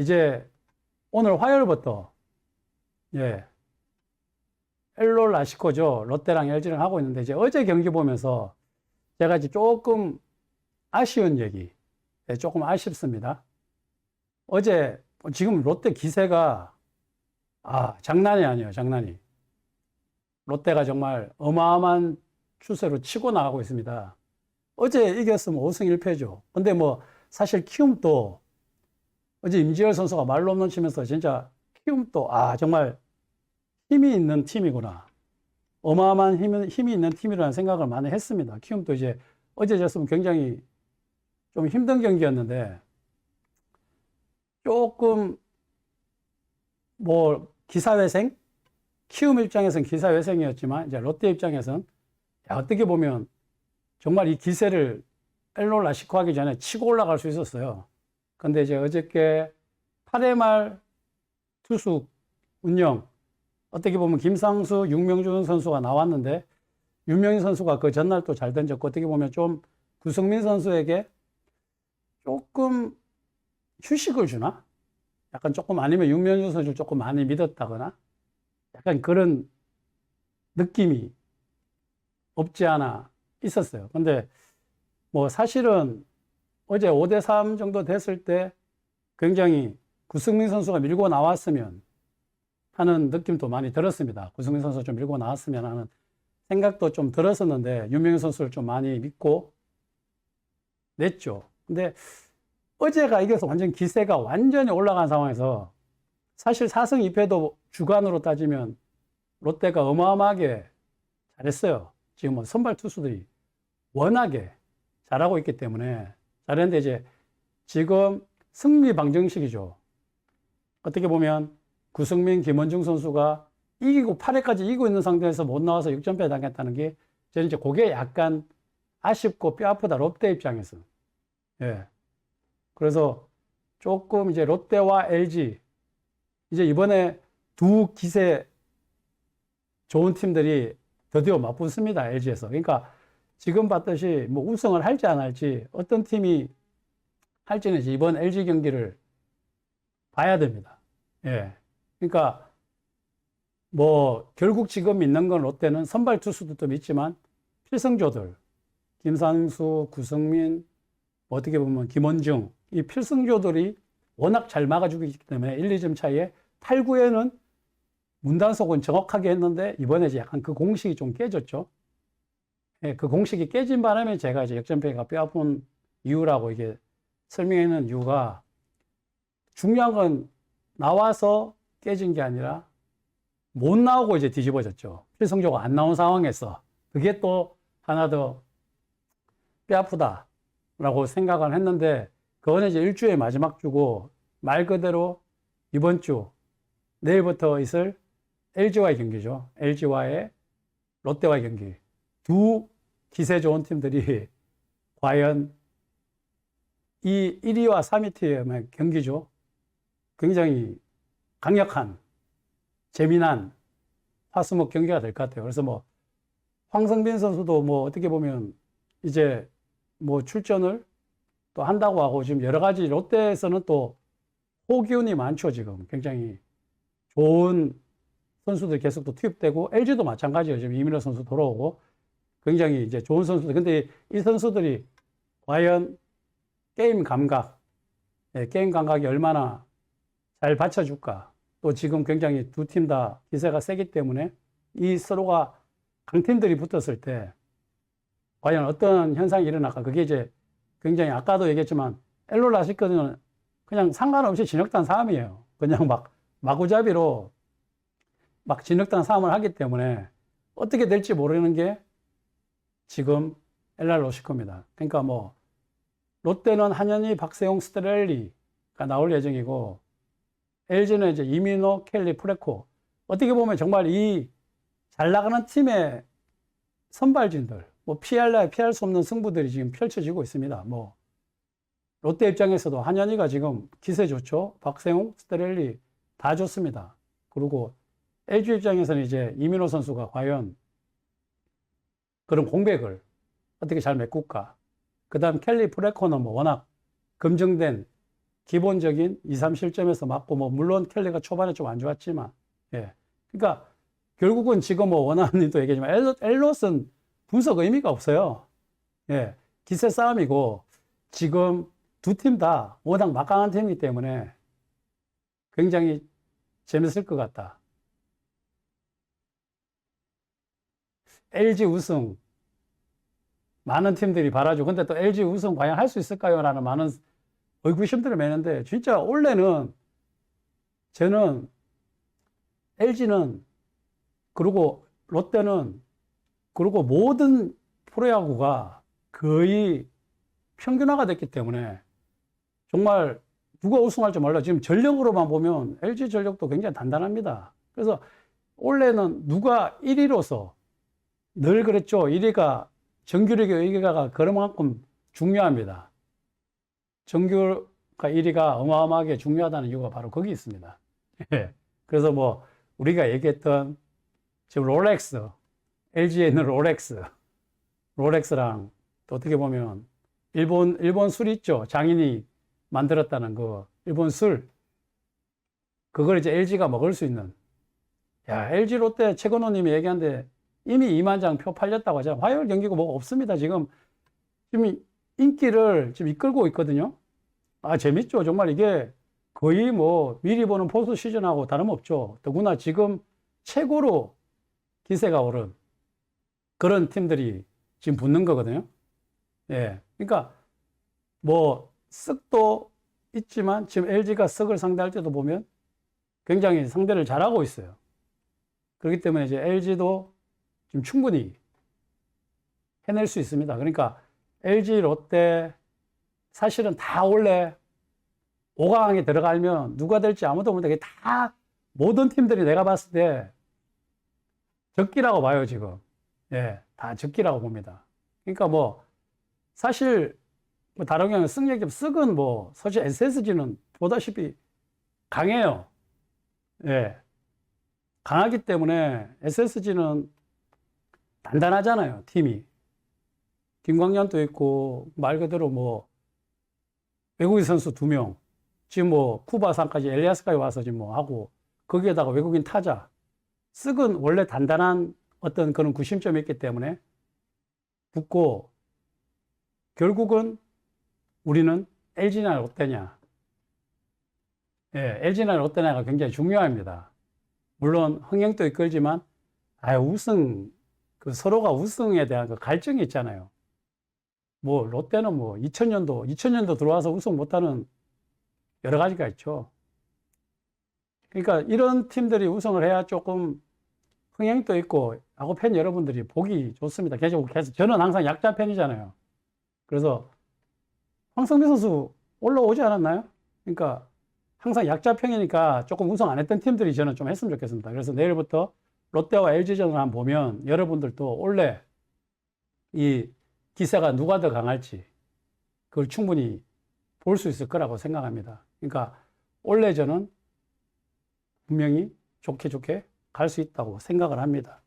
이제 오늘 화요일부터 예 엘롤 라시코죠 롯데랑 LG랑 하고 있는데 이제 어제 경기 보면서 제가 이제 조금 아쉬운 얘기 예, 조금 아쉽습니다. 어제 지금 롯데 기세가 아 장난이 아니에요 장난이 롯데가 정말 어마어마한 추세로 치고 나가고 있습니다. 어제 이겼으면 5승 1패죠. 근데 뭐 사실 키움도 어제 임지열 선수가 말로 없는 치면서 진짜 키움도 아 정말 힘이 있는 팀이구나. 어마어마한 힘이, 힘이 있는 팀이라는 생각을 많이 했습니다. 키움도 이제 어제 졌으면 굉장히 좀 힘든 경기였는데 조금 뭐 기사회생 키움 입장에서는 기사회생이었지만 이제 롯데 입장에서는 야, 어떻게 보면 정말 이 기세를 엘롤 라시코 하기 전에 치고 올라갈 수 있었어요. 근데 이제 어저께 8회 말 투수 운영 어떻게 보면 김상수, 윤명준 선수가 나왔는데 윤명준 선수가 그 전날 또 잘 던졌고 어떻게 보면 좀 구성민 선수에게 조금 휴식을 주나? 약간 조금 아니면 윤명준 선수를 조금 많이 믿었다거나 약간 그런 느낌이 없지 않아 있었어요. 근데 뭐 사실은 어제 5대3 정도 됐을 때 굉장히 구승민 선수가 밀고 나왔으면 하는 느낌도 많이 들었습니다. 구승민 선수 좀 밀고 나왔으면 하는 생각도 좀 들었었는데 유명현 선수를 좀 많이 믿고 냈죠. 근데 어제가 이겨서 완전 기세가 완전히 올라간 상황에서 사실 4승 2패도 주간으로 따지면 롯데가 어마어마하게 잘했어요. 지금 뭐 선발 투수들이 워낙에 잘하고 있기 때문에 잘했는데 이제 지금 승리 방정식이죠. 어떻게 보면 구승민, 김원중 선수가 이기고 8회까지 이기고 있는 상태에서 못 나와서 6전패 당했다는 게 저는 이제 그게 약간 아쉽고 뼈 아프다 롯데 입장에서. 예. 그래서 조금 이제 롯데와 LG 이제 이번에 두 기세 좋은 팀들이 드디어 맞붙습니다. LG에서. 그러니까 지금 봤듯이 뭐 우승을 할지 안 할지 어떤 팀이 할지는 이번 LG 경기를 봐야 됩니다. 예. 그러니까 뭐 결국 지금 믿는 건 롯데는 선발 투수들도 믿지만 필승조들 김상수, 구성민, 뭐 어떻게 보면 김원중 이 필승조들이 워낙 잘 막아주기 때문에 1, 2점 차이에 8, 9에는 문단속은 정확하게 했는데 이번에 이제 약간 그 공식이 좀 깨졌죠. 예, 그 공식이 깨진 바람에 제가 이제 역전패가 뼈아픈 이유라고 이게 설명하는 이유가 중요한 건 나와서 깨진 게 아니라 못 나오고 이제 뒤집어졌죠. 필승조가 안 나온 상황에서 그게 또 하나 더 뼈아프다라고 생각을 했는데 그거는 이제 일주의 마지막 주고 말 그대로 이번 주 내일부터 있을 LG와의 경기죠. LG와의 롯데와의 경기. 두 기세 좋은 팀들이 과연 이 1위와 3위 팀의 경기죠. 굉장히 강력한, 재미난 화수목 경기가 될 것 같아요. 그래서 뭐, 황성빈 선수도 뭐 어떻게 보면 이제 뭐 출전을 또 한다고 하고 지금 여러 가지 롯데에서는 또 호기운이 많죠, 지금. 굉장히 좋은 선수들 계속 또 투입되고 LG도 마찬가지예요. 지금 이민호 선수 돌아오고 굉장히 이제 좋은 선수들. 근데 이 선수들이 과연 게임 감각, 예, 게임 감각이 얼마나 잘 받쳐줄까. 또 지금 굉장히 두 팀 다 기세가 세기 때문에 이 서로가 강팀들이 붙었을 때 과연 어떤 현상이 일어날까. 그게 이제 굉장히 아까도 얘기했지만 엘로 라시크는 그냥 상관없이 진흙단 싸움이에요. 그냥 막 마구잡이로 막 진흙단 싸움을 하기 때문에 어떻게 될지 모르는 게 지금 엘랄 로시코입니다. 그러니까 뭐 롯데는 한현희, 박세용, 스트렐리가 나올 예정이고 LG는 이제 이민호, 켈리, 프레코 어떻게 보면 정말 이 잘 나가는 팀의 선발진들 뭐 피할래 피할 수 없는 승부들이 지금 펼쳐지고 있습니다. 뭐 롯데 입장에서도 한현희가 지금 기세 좋죠. 박세웅, 스테렐리 다 좋습니다. 그리고 LG 입장에서는 이제 이민호 선수가 과연 그런 공백을 어떻게 잘 메꿀까. 그 다음 켈리 프레코는 뭐 워낙 검증된 기본적인 2, 3 실점에서 맞고 뭐 물론 켈리가 초반에 좀 안 좋았지만 예. 그러니까 결국은 지금 뭐 원하님도 얘기했지만 엘롯, 엘롯은 분석 의미가 없어요. 예. 기세 싸움이고 지금 두 팀 다 워낙 막강한 팀이기 때문에 굉장히 재밌을 것 같다. LG 우승 많은 팀들이 바라죠. 근데 또 LG 우승 과연 할 수 있을까요? 라는 많은 의구심들을 매는데 진짜 원래는 저는 LG는 그리고 롯데는 그리고 모든 프로야구가 거의 평균화가 됐기 때문에 정말 누가 우승할지 몰라. 지금 전력으로만 보면 LG 전력도 굉장히 단단합니다. 그래서 원래는 누가 1위로서 늘 그랬죠. 1위가 정규리그 1위가 그만큼 중요합니다. 정규가 1위가 어마어마하게 중요하다는 이유가 바로 거기 있습니다. 예. 그래서 뭐 우리가 얘기했던 지금 롤렉스, LG에 있는 롤렉스, 롤렉스랑 또 어떻게 보면 일본 일본 술 있죠. 장인이 만들었다는 그 일본 술. 그걸 이제 LG가 먹을 수 있는. 야, LG 롯데 최건호님이 얘기하는데 이미 2만 장 표 팔렸다고 하잖아요. 화요일 경기고 뭐가 없습니다. 지금 지금 인기를 지금 이끌고 있거든요. 아, 재밌죠. 정말 이게 거의 뭐 미리 보는 포수 시즌하고 다름없죠. 더구나 지금 최고로 기세가 오른 그런 팀들이 지금 붙는 거거든요. 예. 그러니까 뭐 쓱도 있지만 지금 LG가 쓱을 상대할 때도 보면 굉장히 상대를 잘하고 있어요. 그렇기 때문에 이제 LG도 지금 충분히 해낼 수 있습니다. 그러니까 LG, 롯데 사실은 다 원래 5강에 들어가면 누가 될지 아무도 모르는데 다 모든 팀들이 내가 봤을 때 적기라고 봐요, 지금. 예, 다 적기라고 봅니다. 그러니까 뭐 사실 뭐 다른 경우 승리기 쓱은 뭐 사실 SSG는 보다시피 강해요. 예. 강하기 때문에 SSG는 단단하잖아요, 팀이. 김광현도 있고, 말 그대로 뭐, 외국인 선수 두 명, 지금 뭐, 쿠바산까지 엘리아스까지 와서 지금 뭐 하고, 거기에다가 외국인 타자. 쓱은 원래 단단한 어떤 그런 구심점이 있기 때문에 붙고, 결국은 우리는 LG냐 롯데냐. 예, LG나 롯데냐가 굉장히 중요합니다. 물론 흥행도 이끌지만, 아, 우승, 그 서로가 우승에 대한 그 갈증이 있잖아요. 뭐, 롯데는 뭐, 2000년도, 2000년도 들어와서 우승 못하는 여러 가지가 있죠. 그러니까 이런 팀들이 우승을 해야 조금 흥행도 있고, 야구 팬 여러분들이 보기 좋습니다. 계속, 계속, 저는 항상 약자 팬이잖아요. 그래서 황성민 선수 올라오지 않았나요? 그러니까 항상 약자 평이니까 조금 우승 안 했던 팀들이 저는 좀 했으면 좋겠습니다. 그래서 내일부터 롯데와 LG전을 한번 보면 여러분들도 원래 이 기세가 누가 더 강할지 그걸 충분히 볼 수 있을 거라고 생각합니다. 그러니까 원래 저는 분명히 좋게 좋게 갈 수 있다고 생각을 합니다.